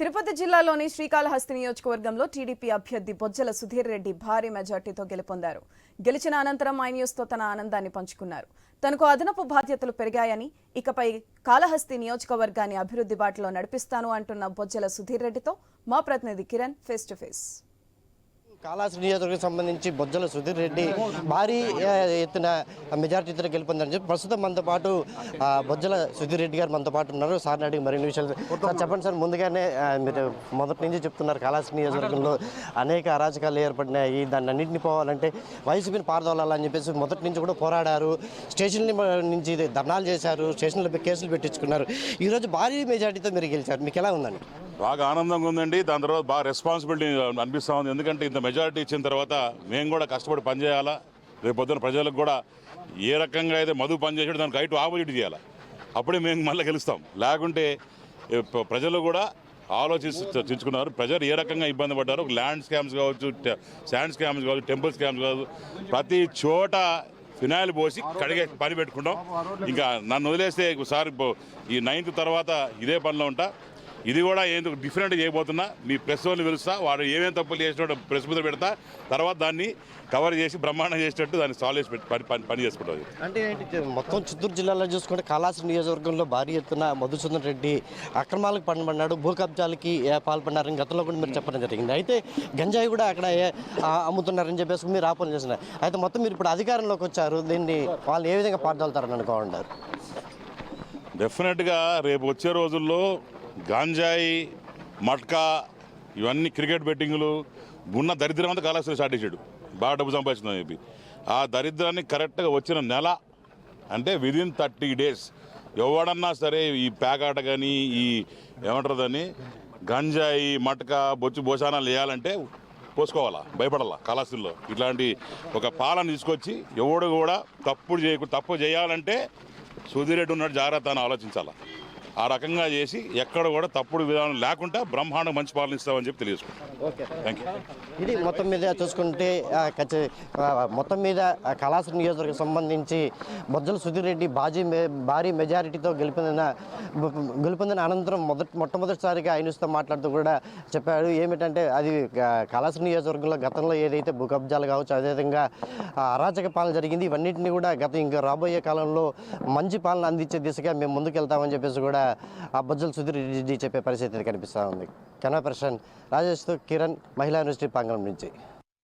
తిరుపతి జిల్లాలోని శ్రీకాళహస్తి నియోజకవర్గంలో టీడీపీ అభ్యర్థి బొజ్జల సుధీర్ రెడ్డి భారీ మెజార్టీతో గెలుపొందారు. గెలిచిన అనంతరం ఐ న్యూస్తో తన ఆనందాన్ని పంచుకున్నారు. తనకు అదనపు బాధ్యతలు పెరిగాయని ఇకపై కాళహస్తి నియోజకవర్గాన్ని అభివృద్ధి బాటలో నడిపిస్తాను అంటున్న బొజ్జల సుధీర్ రెడ్డితో మా ప్రతినిధి Kiran face to face Kalashri నియోజకవర్గం సంబంధించి బొజ్జల సుధీర్ రెడ్డి భారీ ఎత్తున మెజార్టీతో గెలుపొందని చెప్పి ప్రస్తుతం మనతో పాటు బొజ్జల సుధీర్ రెడ్డి గారు మనతో పాటు ఉన్నారు. సార్ అడిగి మరిన్ని విషయాలు సార్ చెప్పండి సార్. ముందుగానే మీరు మొదటి నుంచి చెప్తున్నారు కాళాశ్రీ నియోజకవర్గంలో అనేక అరాచకాలు ఏర్పడినాయి. దాన్ని అన్నింటినీ పోవాలంటే వైసీపీని పారదోలాలని చెప్పేసి మొదటి నుంచి కూడా పోరాడారు. స్టేషన్ నుంచి ధర్నాలు చేశారు. స్టేషన్లపై కేసులు పెట్టించుకున్నారు. ఈరోజు భారీ మెజార్టీతో మీరు గెలిచారు. మీకు ఎలా ఉందండి? బాగా ఆనందంగా ఉందండి. దాని తర్వాత బాగా రెస్పాన్సిబిలిటీ అనిపిస్తూ ఉంది. ఎందుకంటే ఇంత మెజారిటీ ఇచ్చిన తర్వాత మేము కూడా కష్టపడి పనిచేయాలా? రేపు పొద్దున ప్రజలకు కూడా ఏ రకంగా అయితే మధు పనిచేసాడు దానికి రైట్ ఆపోజిట్ చేయాలి? అప్పుడే మేము మళ్ళీ గెలుస్తాం. లేకుంటే ప్రజలు కూడా ఆలోచించుకున్నారు ప్రజలు ఏ రకంగా ఇబ్బంది పడ్డారు ల్యాండ్ స్కామ్స్ కావచ్చు శాండ్ స్కామ్స్ కావచ్చు టెంపుల్ స్కామ్స్ కావచ్చు ప్రతి చోట ఫినాయిల్ పోసి కడిగే పని పెట్టుకుంటాం. ఇంకా నన్ను వదిలేస్తే ఒకసారి ఈ నైన్త్ తర్వాత ఇదే పనిలో ఉంటా. ఇది కూడా ఏందో డిఫరెంట్ చేయబోతున్నా? మీ ప్రెస్ వాళ్ళని పిలుస్తా వాడు ఏమేమి తప్పులు చేసినాడో ప్రెస్ మీద పెడతా తర్వాత దాన్ని కవర్ చేసి బ్రహ్మాండం చేసేటట్టు దాన్ని సాల్వ్ చేసి పెట్టి పని పని పని చేసుకుంటుంది. అంటే ఏంటి మొత్తం చిత్తూరు జిల్లాలో చూసుకుంటే కాళాసి నియోజకవర్గంలో భారీ ఎత్తున మధుసూదన్ రెడ్డి అక్రమాలకు పడిపడినాడు భూ కబ్జాలకి ఏ, పాల్పడినారని గతంలో కూడా మీరు చెప్పడం జరిగింది. అయితే గంజాయి కూడా అక్కడ అమ్ముతున్నారని చెప్పేసి మీరు ఆపన చేస్తున్నారు. అయితే మొత్తం మీరు ఇప్పుడు అధికారంలోకి వచ్చారు దీన్ని వాళ్ళు ఏ విధంగా పాల్దొలుతారని అనుకోండారు డెఫినెట్గా రేపు వచ్చే రోజుల్లో గాంజాయి మట్కా ఇవన్నీ క్రికెట్ బెట్టింగ్లు ఉన్న దరిద్రం అంతా కాళేశ్వరం స్టార్ట్ చేశాడు. బాగా డబ్బు సంపాదించిందని చెప్పి. ఆ దరిద్రాన్ని కరెక్ట్గా వచ్చిన నెల అంటే విదిన్ థర్టీ డేస్ ఎవడన్నా సరే ఈ పేకాట కానీ ఈ ఏమంటారు దాన్ని? గంజాయి మటక బొచ్చు భోజనాలు వేయాలంటే పోసుకోవాలా భయపడాలా కళాశాలలో ఇట్లాంటి ఒక పాలన తీసుకొచ్చి ఎవడు కూడా తప్పుడు చేయకు తప్పు చేయాలంటే సుధీరెడ్డి ఉన్నాడు జాగ్రత్త అని ఆలోచించాలా? ఆ రకంగా చేసి ఎక్కడ కూడా తప్పుడు విధానం లేకుండా బ్రహ్మాండం మంచి పాలన ఇస్తామని చెప్పి తెలియజేసుకుంటాం ఇది మొత్తం మీద చూసుకుంటే మొత్తం మీద కళాశాల నియోజకవర్గం సంబంధించి బొజ్జల సుధీర్ రెడ్డి బాజీ మె- భారీ మెజారిటీతో గెలుపొందిన గెలుపొందిన అనంతరం మొదటి మొట్టమొదటిసారిగా ఆయనతో మాట్లాడుతూ కూడా చెప్పాడు. ఏమిటంటే అది కళాశాల నియోజకవర్గంలో గతంలో ఏదైతే భూ కబ్జాలు కావచ్చు అదేవిధంగా అరాచక పాలన జరిగింది. ఇవన్నింటినీ కూడా గత ఇంకా రాబోయే కాలంలో మంచి పాలన అందించే దిశగా మేము ముందుకు వెళ్తామని చెప్పేసి కూడా ఆ బొజ్జల సుధీర్ రెడ్డి చెప్పే పరిస్థితి కనిపిస్తూ ఉంది. కెమెరా పర్సన్ రాజేష్తో కిరణ్ మహిళా యూనివర్సిటీ ప్రాంగణం నుంచి.